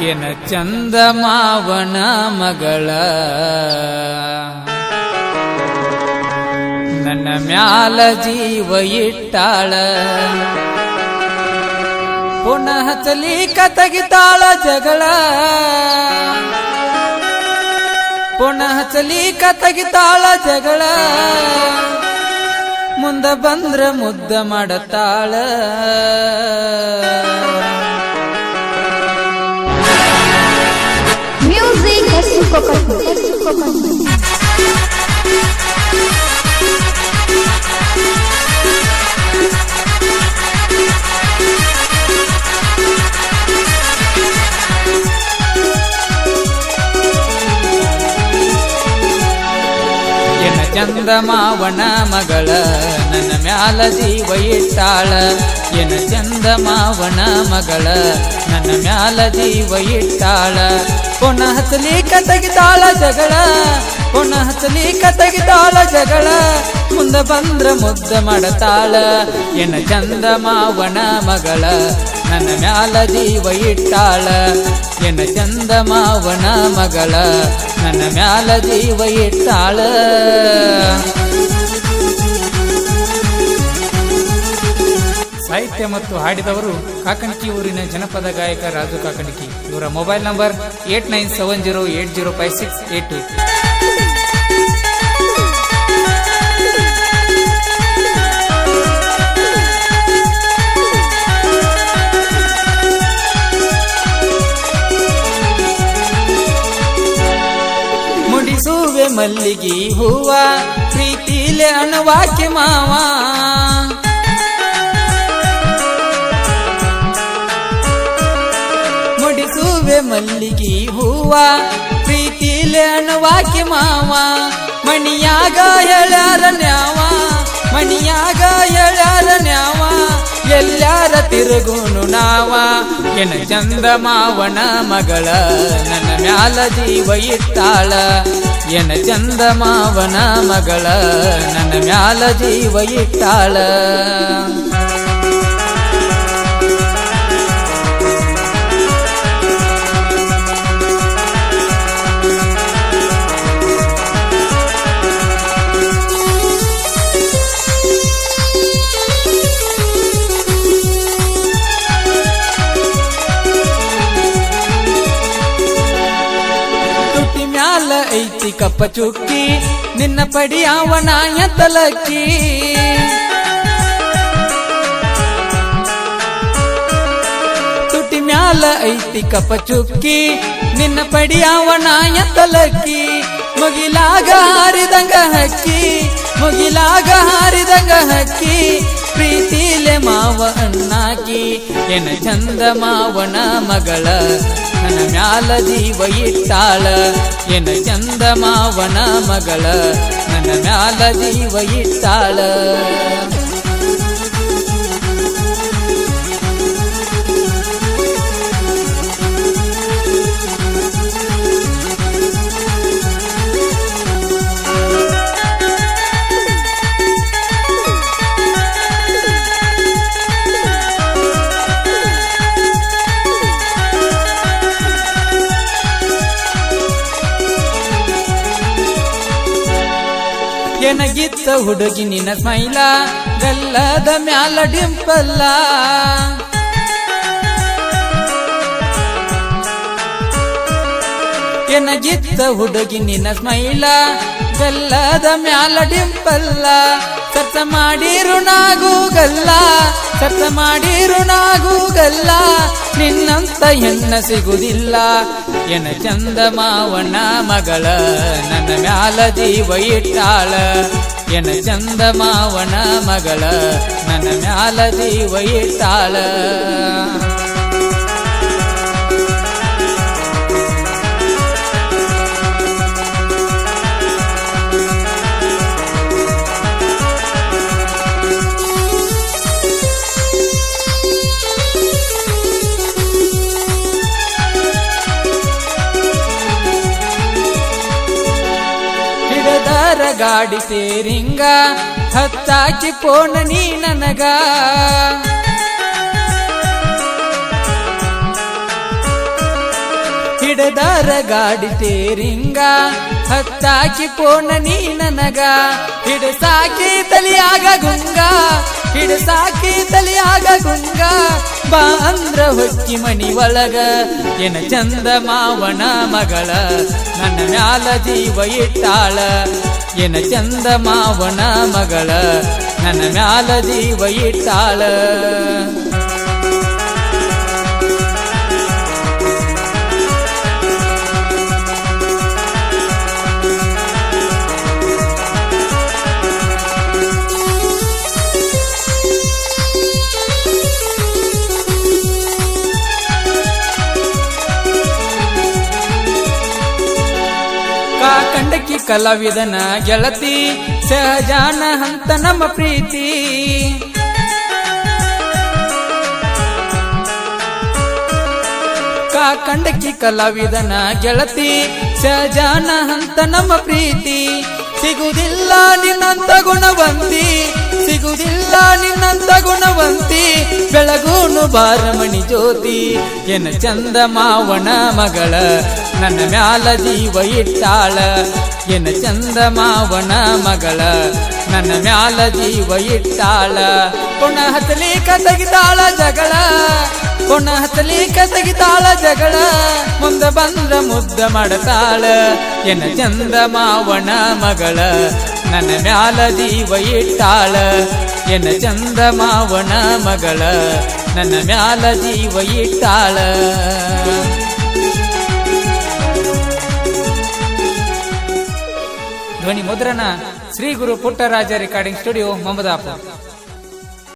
ಏನ ಚಂದ ಮಾವನ ಮಗಳ. ನನ್ನ ಮ್ಯಾಲ ಜೀವ ಇಟ್ಟಾಳ. ಪುನಃ ಚಲೀಕ ತೆಗಿತಾಳ ಜಗಳ. ಪುನಃ ಚಲೀಕ ತೆಗಿತಾಳ ಜಗಳ. ಮುಂದ ಬಂದ್ರ ಮುದ್ದ ಮಾಡತಾಳ. kokayım. Hepsi kokayım. ಚಂದ ಮಾವನ ಮಗಳ, ನನ್ನ ಮ್ಯಾಲ ಜೀವ ಇಟ್ಟಾಳ. ಏನ ಚಂದ ಮಾವನ ಮಗಳ, ನನ್ನ ಮ್ಯಾಲ ಜೀವ ಇಟ್ಟಾಳ. ಪುನ ಹಸಲಿ ತೆಗಿತಾಳ ಜಗಳ ಪುನ ಹಸಲಿ ತೆಗಿತಾಳ ಜಗಳ. ಮುಂದ ಬಂದ್ರ ಮುದ್ದ ಮಾಡತಾಳ. ಏನ ಚಂದ ಮಾವನ ಮಗಳ ನನ್ನ ಮ್ಯಾಲ ಜೀವ ಇಟ್ಟಾಳ, ಎನ್ನ ಚಂದ ಮಾವನ ಮಗಳ, ನನ್ನ ಮ್ಯಾಲ ಜೀವ ಇಟ್ಟಾಳ. ಸಾಹಿತ್ಯ ಮತ್ತು ಹಾಡಿದವರು ಕಾಕಣಿಕಿ ಊರಿನ ಜನಪದ ಗಾಯಕ ರಾಜು ಕಾಕಣಿಕಿ. ಇವರ mobile number eight nine seven zero eight zero five six eight two ಮಲ್ಲಿಗೆ ಹೂವ, ಪ್ರೀತಿಲೆ ಅಣವಾಕೆ ಮಾವ. ಮುಡಿಸುವೆ ಮಲ್ಲಿಗೆ ಹೂವ, ಪ್ರೀತಿಲೆ ಅಣವಾಕೆ ಮಾವ. ಮಣಿಯಾಗ ಹೇಳ್ಯಾರ ನ್ಯಾವ, ಮಣಿಯಾಗ ಹೇಳ್ಯಾರ ನ್ಯಾವ. ಎಲ್ಲಾರ ತಿರುಗುನು ನಾವ. ಎನ ಚಂದ ಮಾವನ ಮಗಳ, ನನ್ನ ಮ್ಯಾಲ ಜೀವ ಇಟ್ಟಾಳ. ಎನ ಚಂದ ಮಾವನ ಮಗಳ ನನ್ನ ಮ್ಯಾಲ ಜೀವ ಇಟ್ಟಾಳ ಐತಿ ಕಪ್ಪ ಚುಕ್ಕಿ, ನಿನ್ನ ಪಡಿಯಾವನ ತಲಕ್ಕಿ ತುಟಿ ಮ್ಯಾಲ ಐತಿ ಕಪ್ಪ ಚುಕ್ಕಿ, ನಿನ್ನ ಪಡಿಯಾವನ ತಲಕ್ಕಿ ಮುಗಿಲಾಗ ಹಾರಿದಂಗ ಹಕ್ಕಿ, ಮುಗಿಲಾಗ ಹಾರಿದಂಗ ಹಕ್ಕಿ. ಪ್ರೀತಿಲೆ ಮಾವ ಅಣ್ಣಾಕಿ, ಎನ ಚಂದ ಮಾವನ ಮಗಳ. ನನ್ನ ಮ್ಯಾಲ ಜೀವ ಇಟ್ಟಾಳ ಎನ ಚಂದ ಮಾವನ ಮಗಳ ನನ್ನ ಮ್ಯಾಲ ಜೀವ ಇಟ್ಟಾಳ ಎನಗಿತ್ತ ಹುಡುಗಿ ನಿನ್ನ ಸ್ಮೈಲ ಗಲ್ಲದ ಮ್ಯಾಲ ಡಿಂಪಲ್ಲ. ಎನಗಿತ್ತ ಹುಡುಗಿ ನಿನ್ನ ಸ್ಮೈಲ ಗಲ್ಲದ ಮ್ಯಾಲ ಡಿಂಪಲ್ಲ. ಸತ್ತ ಮಾಡಿರು ನಾಗೂಗಲ್ಲ ಸತ್ತ ಮಾಡಿರು ನಾಗೂಗಲ್ಲ, ನಿನ್ನಂತ ಹೆಣ್ಣ ಸಿಗುದಿಲ್ಲ. ಎನ ಚಂದ ಮಾವಣ್ಣ ಮಗಳ, ನನ್ನ ಮ್ಯಾಲ ಜೀವ ಇಟ್ಟಾಳ. ಎನ ಚಂದ ಮಾವನ ಮಗಳ ನನ್ನ ಮ್ಯಾಲ ಜೀವ ಇಟ್ಟಾಳ ಗಾಡಿ ತೇರಿಂಗ ಹತ್ತಾಕಿ ಪೋಣ ನೀ ನನಗ. ಹಿಡದಾರ ಗಾಡಿ ತೇರಿಂಗ ಹತ್ತಾಕಿ ಪೋಣ ನೀ ನನಗ. ಹಿಡಸಾಕಿ ತಲಿಯಾಗ ಗುಂಗ ಹಿಡಸಾಕಿ ತಲಿಯಾಗ ಗುಂಗ. ಬಾ ಅಂದ್ರ ಹೊಕ್ಕಿ ಮನಿ ಒಳಗ, ಏನ ಚಂದ ಮಾವನ ಮಗಳ. ನನ್ನ ಮ್ಯಾಲ ಜೀವ ಇಟ್ಟಾಳ. ಏನ ಚಂದ ಮಾವನ ಮಗಳ ನನ್ನ ಮ್ಯಾಲ ಜೀವ ಇಟ್ಟಾಳ. ಕಲಾವಿದನ ಗೆಳತಿ ಸಹಜಾನ ಹಂತ ನಮ್ಮ ಪ್ರೀತಿ. ಕಾಕಂಡಕಿ ಕಲಾವಿದನ ಗೆಳತಿ ಸಹಜಾನ ಹಂತ ನಮ್ಮ ಪ್ರೀತಿ. ಸಿಗುವುದಿಲ್ಲ ನಿನ್ನಂತ ಗುಣವಂತಿ, ಸಿಗುವುದಿಲ್ಲ ನಿನ್ನಂತ ಗುಣವಂತಿ. ಬೆಳಗೂನು ಬಾರಮಣಿ ಜ್ಯೋತಿ, ಎನ ಚಂದ ಮಾವಣ ಮಗಳ ನನ್ನ ಮ್ಯಾಲ ಜೀವ ಇಟ್ಟಾಳ ಎನ್ನ ಚಂದ ಮಾವನ ಮಗಳ. ನನ್ನ ಮ್ಯಾಲ ಜೀವ ಇಟ್ಟಾಳ ಕೊಣ ಹತ್ತಲಿಕ ತೆಗಿತಾಳ ಜಗಳ. ಕೊಣ ಹತ್ತಲಿಕ ತೆಗಿತಾಳ ಜಗಳ, ಮುಂದ ಬಂದ್ರ ಮುದ್ದ ಮಾಡತಾಳ ಎನ್ನ ಚಂದ ಮಾವನ ಮಗಳ. ನನ್ನ ಮ್ಯಾಲ ಜೀವ ಇಟ್ಟಾಳ ಎನ್ನ ಚಂದ ಮಾವನ ಮಗಳ. ನನ್ನ ಮ್ಯಾಲ ಜೀವ ಇಟ್ಟಾಳ. ಧ್ವನಿ ಮುದ್ರಣ ಶ್ರೀ ಗುರು ಪುಟ್ಟರಾಜ ರೆಕಾರ್ಡಿಂಗ್ ಸ್ಟುಡಿಯೋ ಮಮದಾಪುರ.